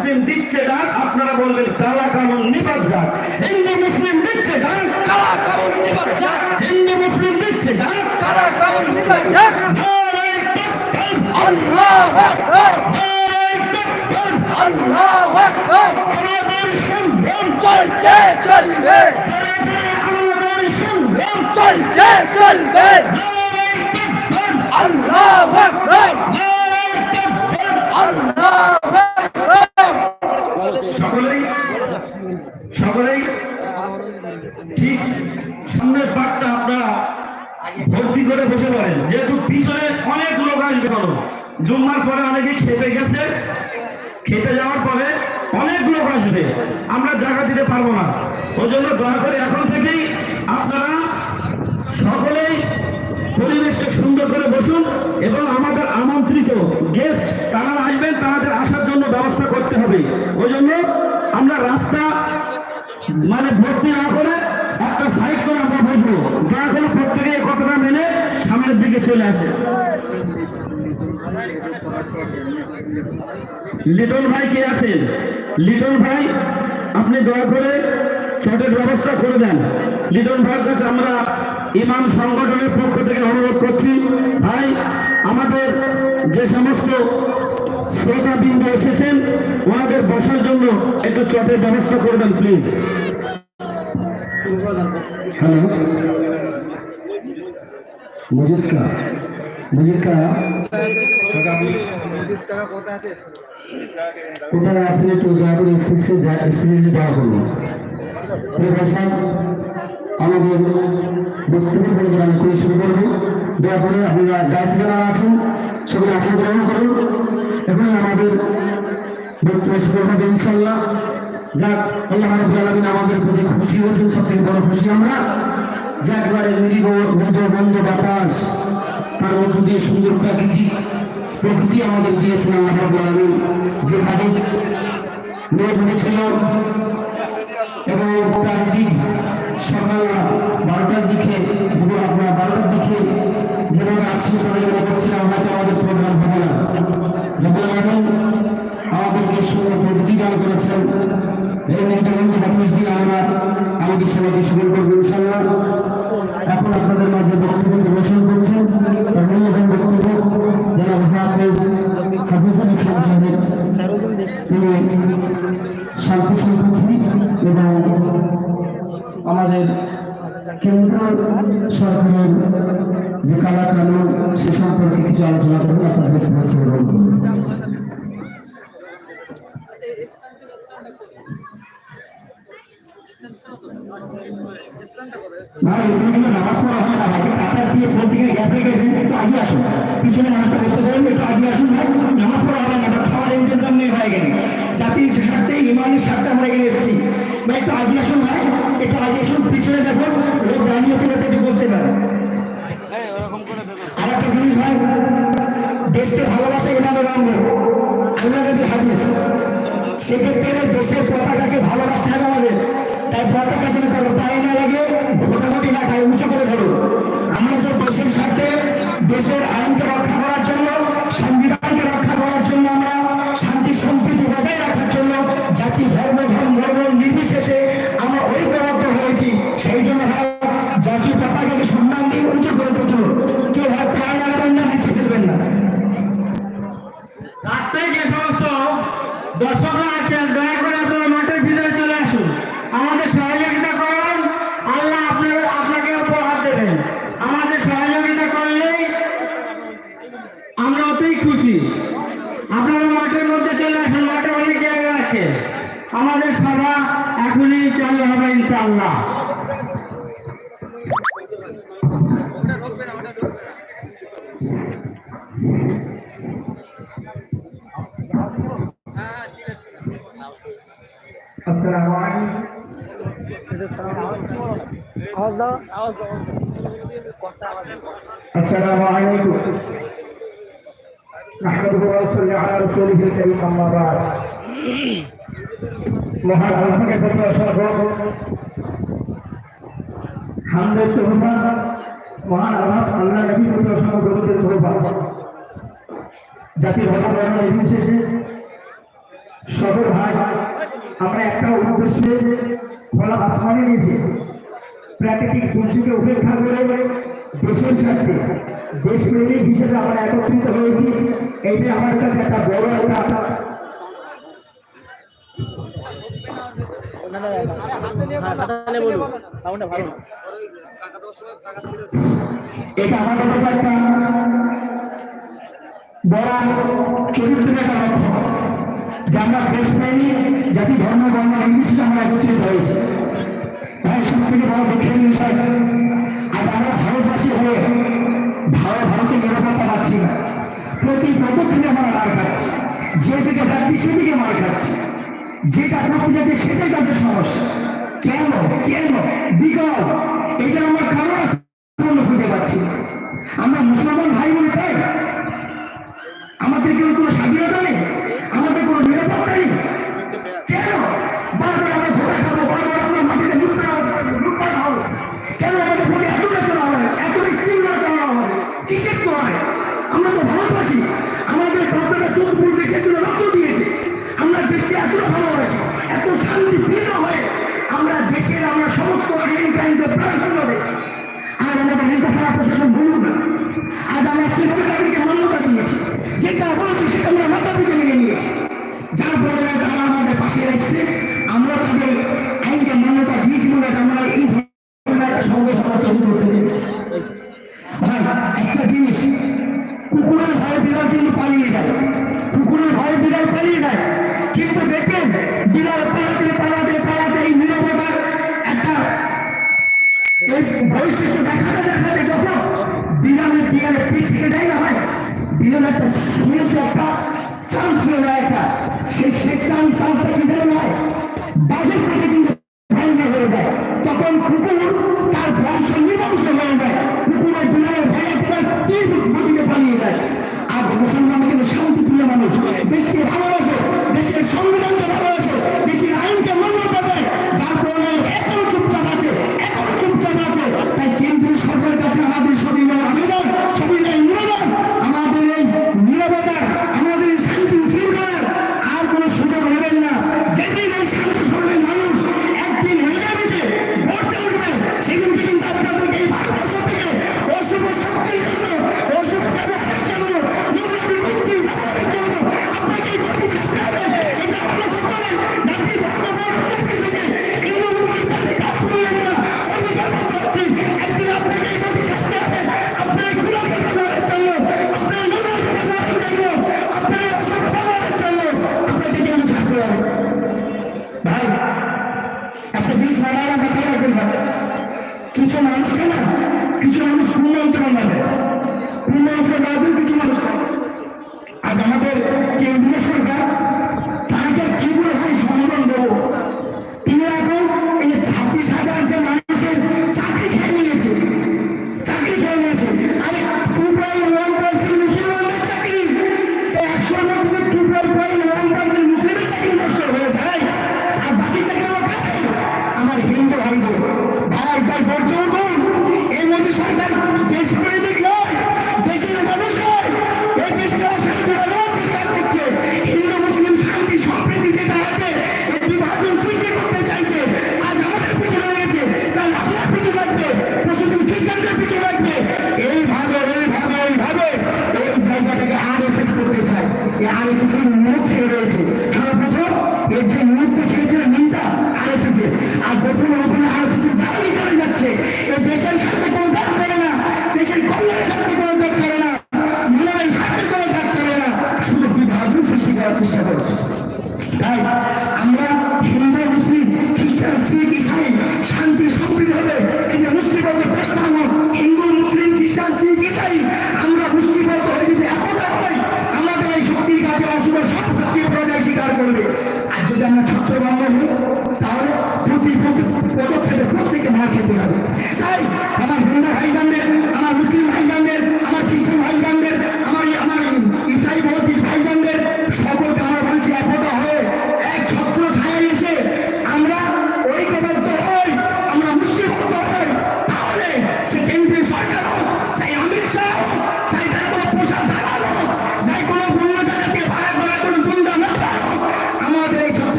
মুসলিম দিচ্ছে ডাক আপনারা বলবেন, কালা কানুন নিপাত যাক হিন্দু মুসলিম দিচ্ছে ডাক কারা কামড় নিবার যাক হিন্দু মুসলিম দিচ্ছে কামড় নিবার যাক নারায়ে তাকবীর আল্লাহু আকবার। আল্লাহু আকবার। চলছে, চলবে। আমাদের সংগ্রাম সকলেই সকলেই ঠিক সামনের পাটটা আপনারা ভর্তি করে বসে পড়েন। যেহেতু পিছনে অনেক লোক আসবে কারণ জুম্মার পরে অনেকে খেপে গেছে। খেপে যাওয়ার পরে অনেক লোক আসবে। আমরা জায়গা দিতে পারব না। ওই জন্য দয়া করে এখন থেকেই আপনারা সকলেই পরিবেশটা সুন্দর করে বসুন এবং আমাদের আমন্ত্রিত গেস্ট তারা আসবেন, তাদের আসার জন্য ব্যবস্থা করতে হবে। ওই জন্য মানে ভর্তি না করে একটা সাইড করে আমরা বসবো। দয়া করে প্রত্যেকে কথাটা মেনে সামনের দিকে চলে আসে। লিটন ভাই কে আছেন? লিটন ভাই, আপনি দয়া করে ছটের ব্যবস্থা করে দেন। লিটন ভাইয়ের কাছে আমরা ইমাম সংগঠনের পক্ষ থেকে অনুরোধ করছি। ভাই, আমাদের যে সমস্ত শ্রোতাবৃন্দ এসেছেন, ওনাদের বসার জন্য একটু চটের ব্যবস্থা করে দেন প্লিজ হ্যালো মুজিদ কা? মুজিদ কা? কোথায় আছেন একটু দয়া করে স্টেজে স্টেজে দয়া করুন। আমাদের বক্তব্য প্রোগ্রাম করে শুরু করব। দয়া করে আপনারা গাছ যারা আছেন, সকলে আসন গ্রহণ করুন। এখন আমাদের বক্তব্য শুরু হবে ইনশাল্লাহ যাক, আল্লাহ রাব্বুল আলামিন আমাদের খুশি হয়েছেন সবথেকে বড় খুশি আমরা। যে একবারে মৃদ বন্ধ বাতাস, তার মধ্য দিয়ে সুন্দর প্রাকৃতিক প্রকৃতি আমাদের দিয়েছেন যেভাবে মেঘ এবং প্রাকৃতিক সকাল বারোটার দিকে আপনার বারোটার দিকে যেভাবে আসছিল তাদের মনে করছিল আমাদের প্রোগ্রাম হবে না। রব্বুল আলামিন আমাদেরকে সুন্দর প্রকৃতি দান করেছেন। আমাদের সবাইকে সুযোগ করব ইনশাল্লাহ এখন আপনাদের মাঝে বক্তব্য প্রদর্শন করছেন তার আমাদের কেন্দ্র সরকারের যে কালা সে সম্পর্কে কিছু আলোচনা করবেন আপনাদের কাছে গ্রহণ ইমানের স্বার্থে আমরা এখানে এসেছি। ভাই, একটু আগে ভাই। একটু আগে আসুন, পিছনে দেখুন। লোক একটু বসতে পারে। আর একটা জিনিস, ভাই, দেশকে ভালোবাসা ইমানের অঙ্গ আল্লাহ নবীর সেক্ষেত্রে দেশের পতাকাকে ভালোবাসতে হবে আমাদের। তাই পতাকা যেন কারও পায়ে না লাগে ঘোটাঘুটি না খায় উঁচু করে ধরো আমরা তো দেশের স্বার্থে, দেশের আওয়াজ দাও। السلام عليكم نحمده ونصلي على رسوله الكريم اما بعد মহান আল্লাহকে ধন্যবাদ হামদের তোহফা, মহান আল্লাহ আল্লাহ নবী প্রদর্শন করতে তোহফা। জাতি ধর্ম ধর্ম নির্বিশেষে সকল ভাই আমরা একটা উদ্দেশ্যে গলা আসমানে নিয়েছে প্রাকৃতিক দুর্যোগে উপেক্ষা করে দেশের স্বার্থে দেশপ্রেমিক হিসেবে আমরা একত্রিত হয়েছি। এইটা আমার কাছে একটা বড় একটা এটা আমাদের কাছে একটা বড় চরিত্রের একটা যে আমরা দেশপ্রেমী জাতি, ধর্ম, বর্ণ নির্বিশেষে আমরা একত্রিত হয়েছি। হ্যাঁ, তাই সব থেকে বড় দুঃখের বিষয়, আজ আমরা ভারতবাসী হয়ে ভারত ভারতের নিরাপত্তা পাচ্ছি না। প্রতি পদক্ষেপে আমরা মার খাচ্ছি। যে দিকে যাচ্ছি, সেদিকে মার খাচ্ছি। যেটা করতে যাচ্ছে, সেটাই তাদের সমস্যা। কেন? কেন? বিকজ এটা আমার কারণ পূর্ণ খুঁজে পাচ্ছি আমরা মুসলমান ভাই বলে তাই? আমাদের কেউ কোনো স্বাধীনতা নেই? আমাদের Ahora no te metas a la posición de una.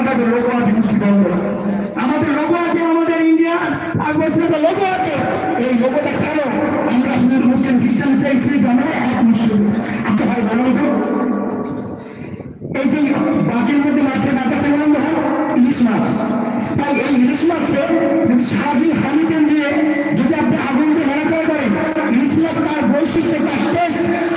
এখানে লোগো আছে মুষ্টি বন্ধ আমাদের লোগো আছে আমাদের ইন্ডিয়া আকবর একটা লোগো আছে। এই লোগোটা কেন? আমরা হিন্দু, মুসলিম, খ্রিস্টান সেই আমরা এক মুসলিম। আচ্ছা ভাই বলুন তো। এই যে মধ্যে মাছের ইলিশ মাছ। তাই এই ইলিশ মাছকে যদি সারাদিন হানিতেন দিয়ে যদি আপনি আগুন দিয়ে হেরাচার করেন, ইলিশ মাছ তার বৈশিষ্ট্য, তার টেস্ট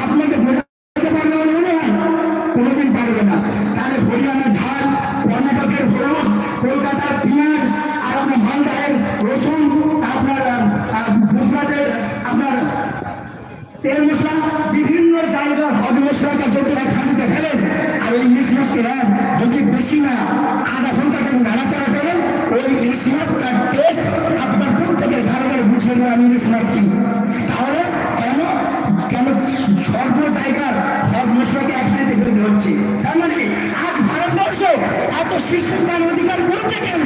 এত শীর্ষ স্থান অধিকার করেছে কেন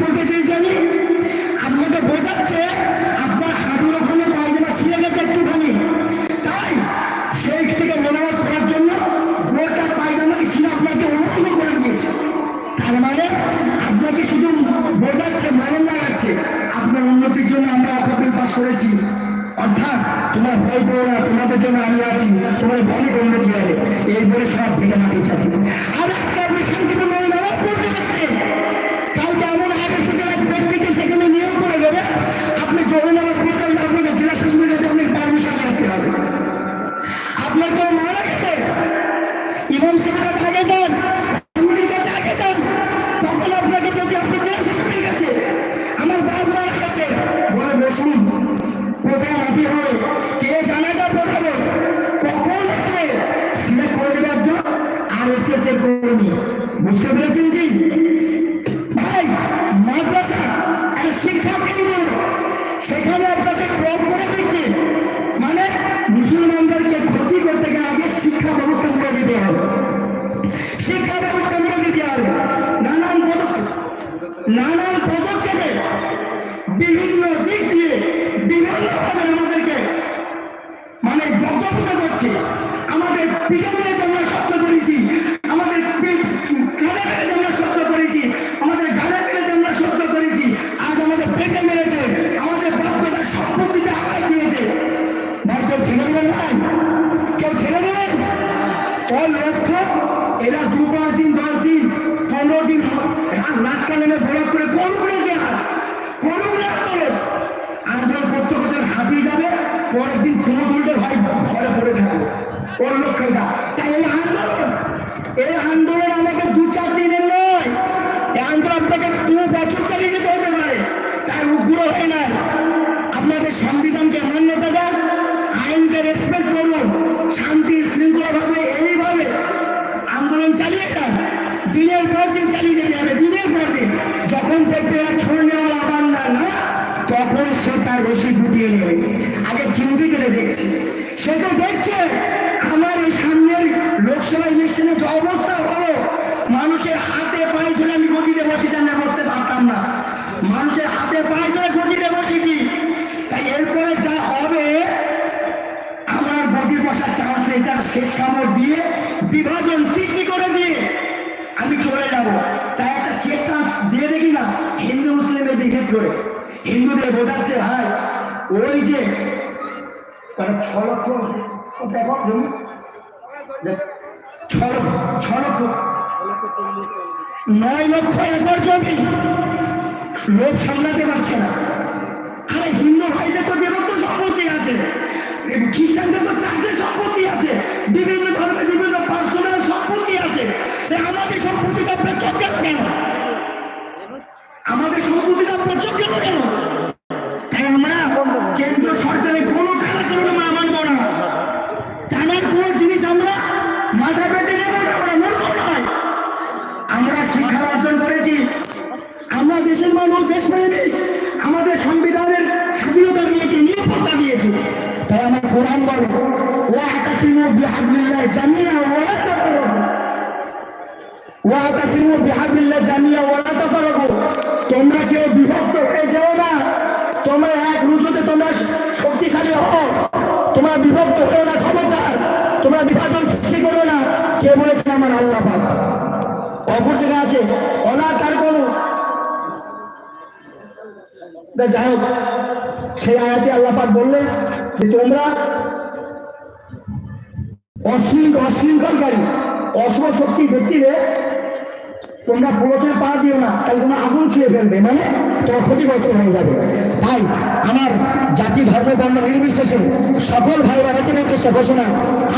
বলতে চেয়েছি আমি কর্মী বুঝতে পেরেছেন কি পরের দিন তৃণমূলদের ভাই, ঘরে পড়ে থাকবে ওর লক্ষ্যটা। তাই এই আন্দোলন এই আন্দোলন আমাকে দু চার দিনের নয়, এই আন্দোলন থেকে দু বছর চালিয়ে যেতে হতে পারে। তাই উগ্র হয়ে না। আপনাদের সংবিধানকে মান্যতা দেন, আইনকে রেসপেক্ট করুন, শান্তি শৃঙ্খলাভাবে এইভাবে আন্দোলন চালিয়ে যান। দিনের পর দিন চালিয়ে যেতে হবে, দিনের পর দিন। যখন দেখবে এরা ছোড় নেওয়া আবার না না। তখন সে তার রশি গুটিয়ে নেবে। আগে চিন্তি করে দেখছে। সে তো দেখছে, আমার এই সামনের লোকসভা ইলেকশনে যে অবস্থা হলো, মানুষের হাতে পায়ে ধরে আমি গদিতে বসেছি না করতে পারতাম না। মানুষের হাতে পায়ে ধরে গদিতে বসেছি। তাই এরপরে যা হবে, আমার গতি বসার চান্স এটা শেষ কামড় দিয়ে বিভাজন সৃষ্টি করে দিয়ে আমি চলে যাব। করে। হিন্দুদের বোঝাচ্ছে ভাই ওই যে ছ লক্ষ নয় লক্ষ একর জমি লোক সামলাতে পারছে না। আরে হিন্দু ভাইদের তো দেবত্ব সম্পত্তি আছে, খ্রিস্টানদের তো চার্চের সম্পত্তি আছে, বিভিন্ন ধর্মের বিভিন্ন পার্সোনাল সম্পত্তি আছে। তা আমাদের সম্পত্তিটা পেচক কেন কেন আমাদের সম্পত্তিটা পেচক কেন কেন? তাই আমরা কেন্দ্র সরকারের কোনো কাজ করব না মানব না। টানার কোনো জিনিস আমরা মাথা পেতে আমরা মূর্খ শিক্ষা অর্জন করেছি। আমরা দেশের মানুষ দেশপ্রেমী আমাদের সংবিধানের স্বাধীনতা দিয়েছে, নিরাপত্তা দিয়েছে। তাই আমার কোরআন বলে ওয়াতাসিমু বিহাবলিল্লাহ জামিয়া ওয়ালা তাফাররাকু ওয়াতাসিমু বিহাবলিল্লাহ জামিয়া ওয়ালা তাফাররাকু তোমরা কেউ বিভক্ত হয়ে যাও না। তোমরা এক রুজুতে তোমরা শক্তিশালী হও। তোমরা বিভক্ত হয়ে না, খবরদার। তোমরা বিভাজন সৃষ্টি করো না। কে বলেছে আমার আল্লাহ পাক? অপর জায়গায় আছে অনা তার কোন। যাই হোক, সেই আয়াতে আল্লাহ পাক বললেন যে তোমরা অশৃঙ্খ অশৃঙ্খলকারী, অশুভ শক্তি ব্যক্তিরে তোমরা প্রবচনে পা দিও না, তাহলে তোমরা আগুন ছুঁয়ে ফেলবে মানে তোমার ক্ষতিগ্রস্ত হয়ে যাবে। তাই আমার জাতি, ধর্ম, বর্ণ নির্বিশেষে সকল ভাই ভারতের উদ্দেশ্যে ঘোষণা,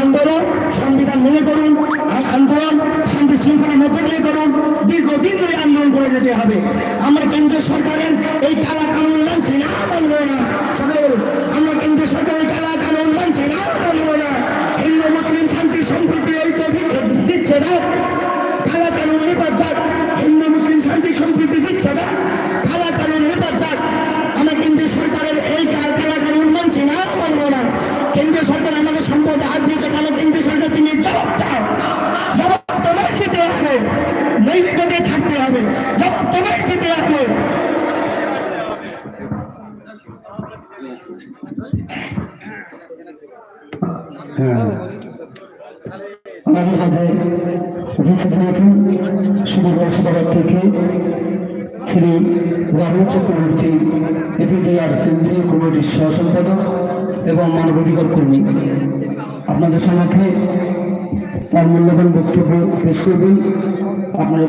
আন্দোলন, সংবিধান মেনে করুন আন্দোলন, শান্তি শৃঙ্খলার মধ্যে দিয়ে করুন, দীর্ঘদিন ধরে আন্দোলন করে যেতে হবে। আমার কেন্দ্র সরকারের এই কালা কানুন মানছি না মানবো না। সবাই বলুন চক্রবর্তী এপিডিআর কেন্দ্রীয় কমিটির সহ সম্পাদক এবং মানবাধিকার কর্মী। আপনাদের সম্মুখে তার মূল্যবান বক্তব্য পেশ করবেন। আপনারা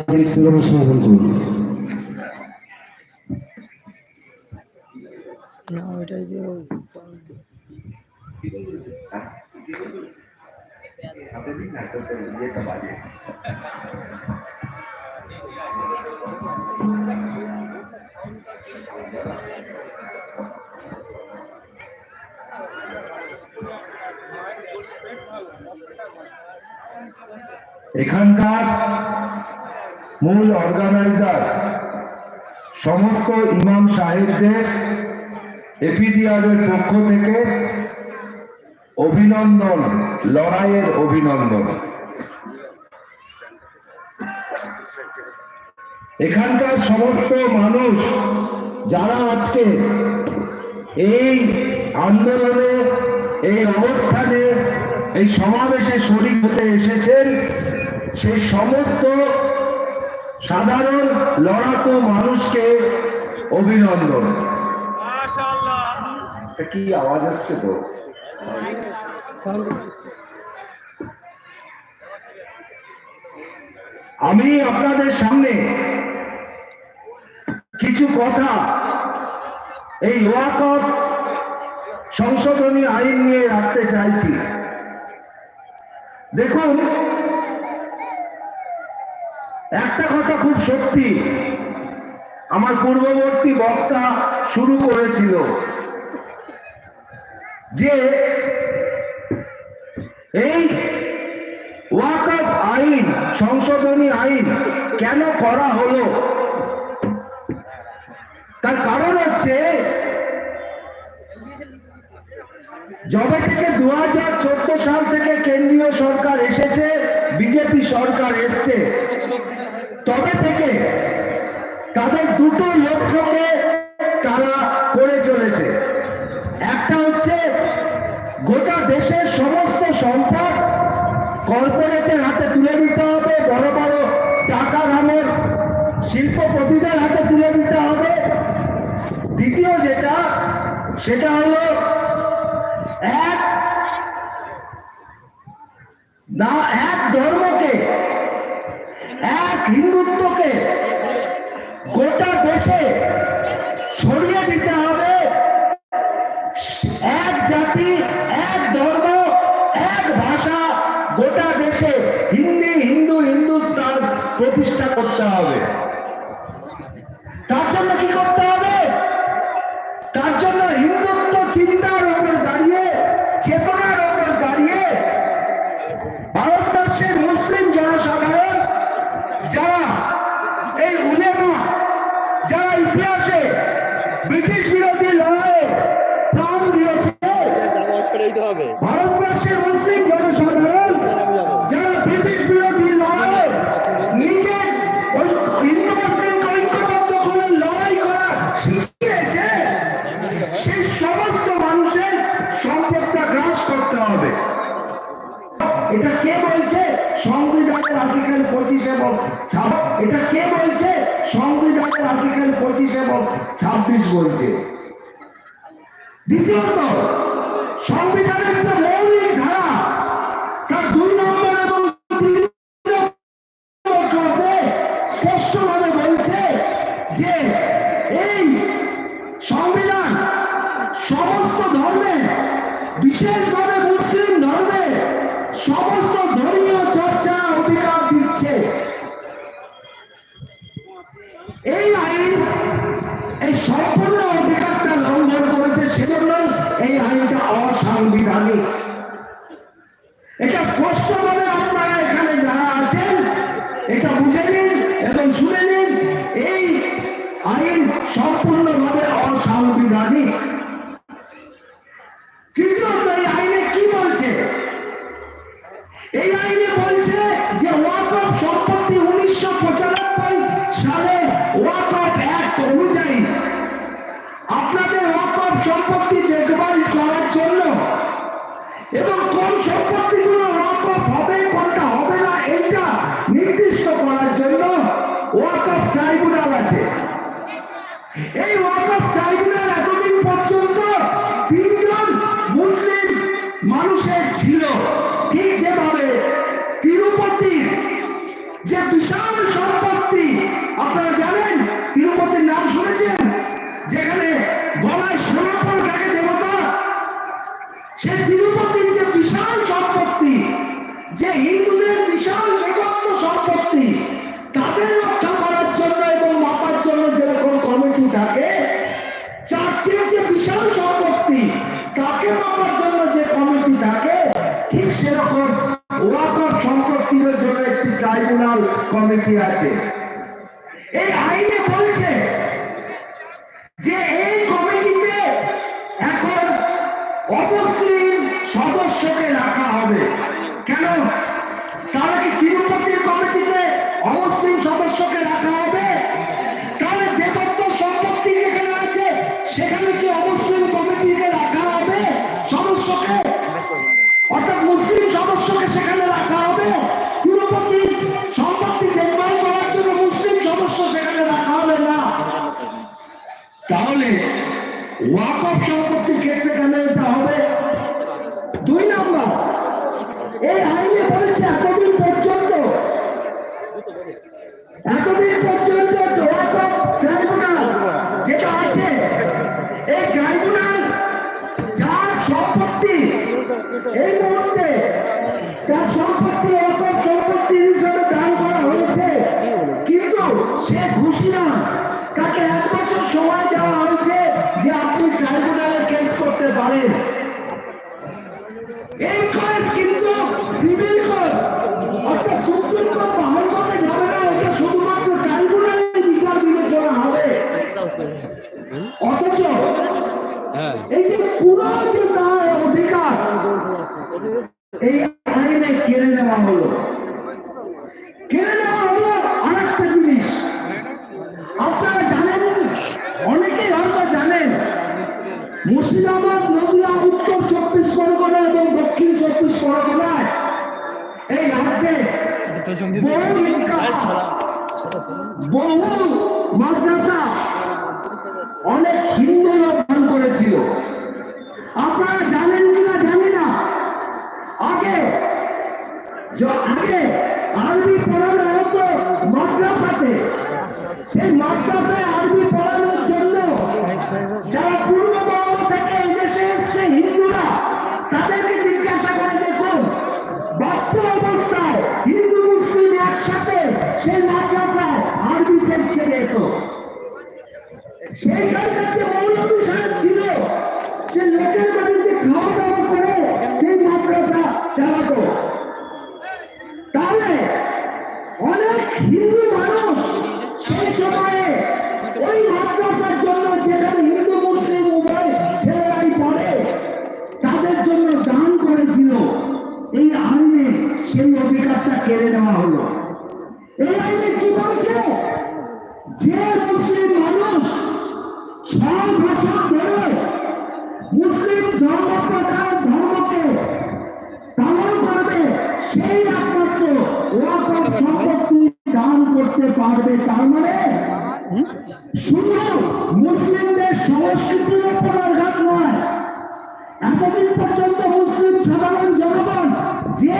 সমাপন করুন। এখানকার মূল অর্গানাইজার সমস্ত ইমাম সাহেবদের এপিডিআরের পক্ষ থেকে অভিনন্দন, লড়াইয়ের অভিনন্দন। এখানকার সমস্ত মানুষ যারা আজকে এই আন্দোলনে এই অবস্থানে এই সমাবেশে শরীর হতে এসেছেন সেই সমস্ত সাধারণ লড়াকু মানুষকে অভিনন্দন। কি আওয়াজ আসছে তো? আমি আপনাদের সামনে কিছু কথা। এই ওয়াকফ সংশোধনী আইন নিয়ে রাখতে চাইছি। দেখুন, একটা কথা খুব সত্যি, আমার পূর্ববর্তী বক্তা শুরু করেছিল যে এই ওয়াকফ আইন, সংশোধনী আইন কেন করা হলো? তার কারণ হচ্ছে, যবে থেকে দু সাল থেকে কেন্দ্রীয় সরকার এসেছে, বিজেপি সরকার এসছে, তবে থেকে তাদের দুটো লক্ষ্যকে তারা করে চলেছে। একটা হচ্ছে, গোটা দেশের সমস্ত সম্পদ কর্পোরেটের হাতে তুলে দিতে হবে, বড় বড় টাকা নামের শিল্পপতিদের হাতে তুলে দিতে হবে দ্বিতীয় যেটা সেটা হলো এক এটা কে বলছে? সংবিধানের আর্টিকেল পঁচিশ এবং ছাব্বিশ বলছে। দ্বিতীয়ত এবং কোন সম্পত্তিগুলো ওয়াকফ হবে, কোনটা হবে না এটা নির্দিষ্ট করার জন্য ওয়াকফ ট্রাইব্যুনাল আছে। এই ওয়াকফ ট্রাইব্যুনাল কমিটি আছে। এই আইনে বলছে সম্পত্তি অকম সম্পত্তি হিসাবে দান করা হয়েছে। কিন্তু সে খুশি না। তাকে এক বছর সময় দেওয়া হয়েছে যে আপনি ট্রাইব্যুনালে কেস করতে পারেন। আপনারা জানেন কিনা জানি না। আগে আগে আরবি পড়ানো হতো মাদ্রাসাতে। সেই মাদ্রাসায় আরবি পড়ানোর জন্য যারা পূর্ণবঙ্গ থেকে এদেশে এসছে, হিন্দুরা, তাদেরকে জিজ্ঞাসা করে দেখুন, বাচ্চা অবস্থায় হিন্দু মুসলিম একসাথে সেই মাদ্রাসায় আরবি পড়ছে যেত সেই যে মৌল যে মুসলিম মানুষ ছয় বছর ধরে মুসলিম ধর্ম প্রচার ধর্মকে পালন করবে, সেই একমাত্র ওয়াকফ সম্পত্তি দান করতে পারবে। তার মানে শুধু মুসলিমদের সংস্কৃতির উপর আঘাত নয়, এতদিন পর্যন্ত মুসলিম সাধারণ জনগণ যে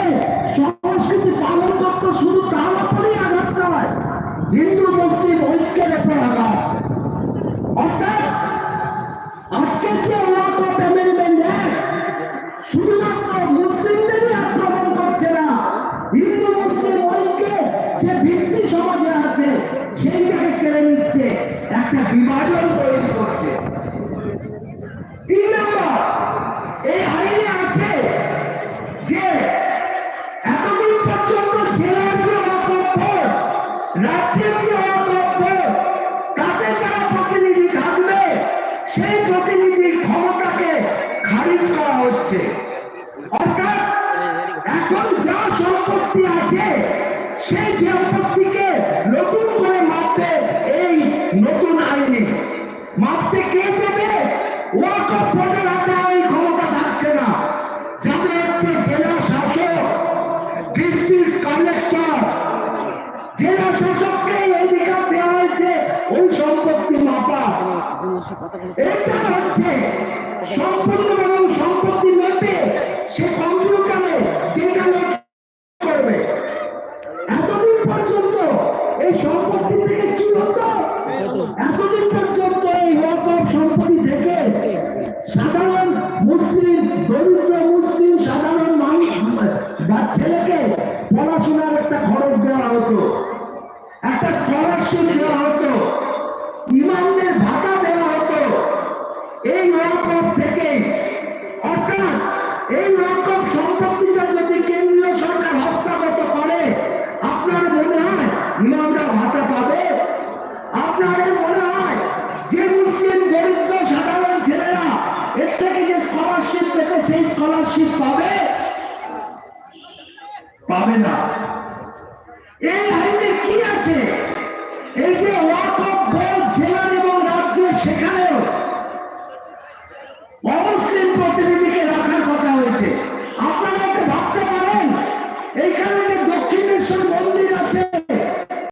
সাধারণ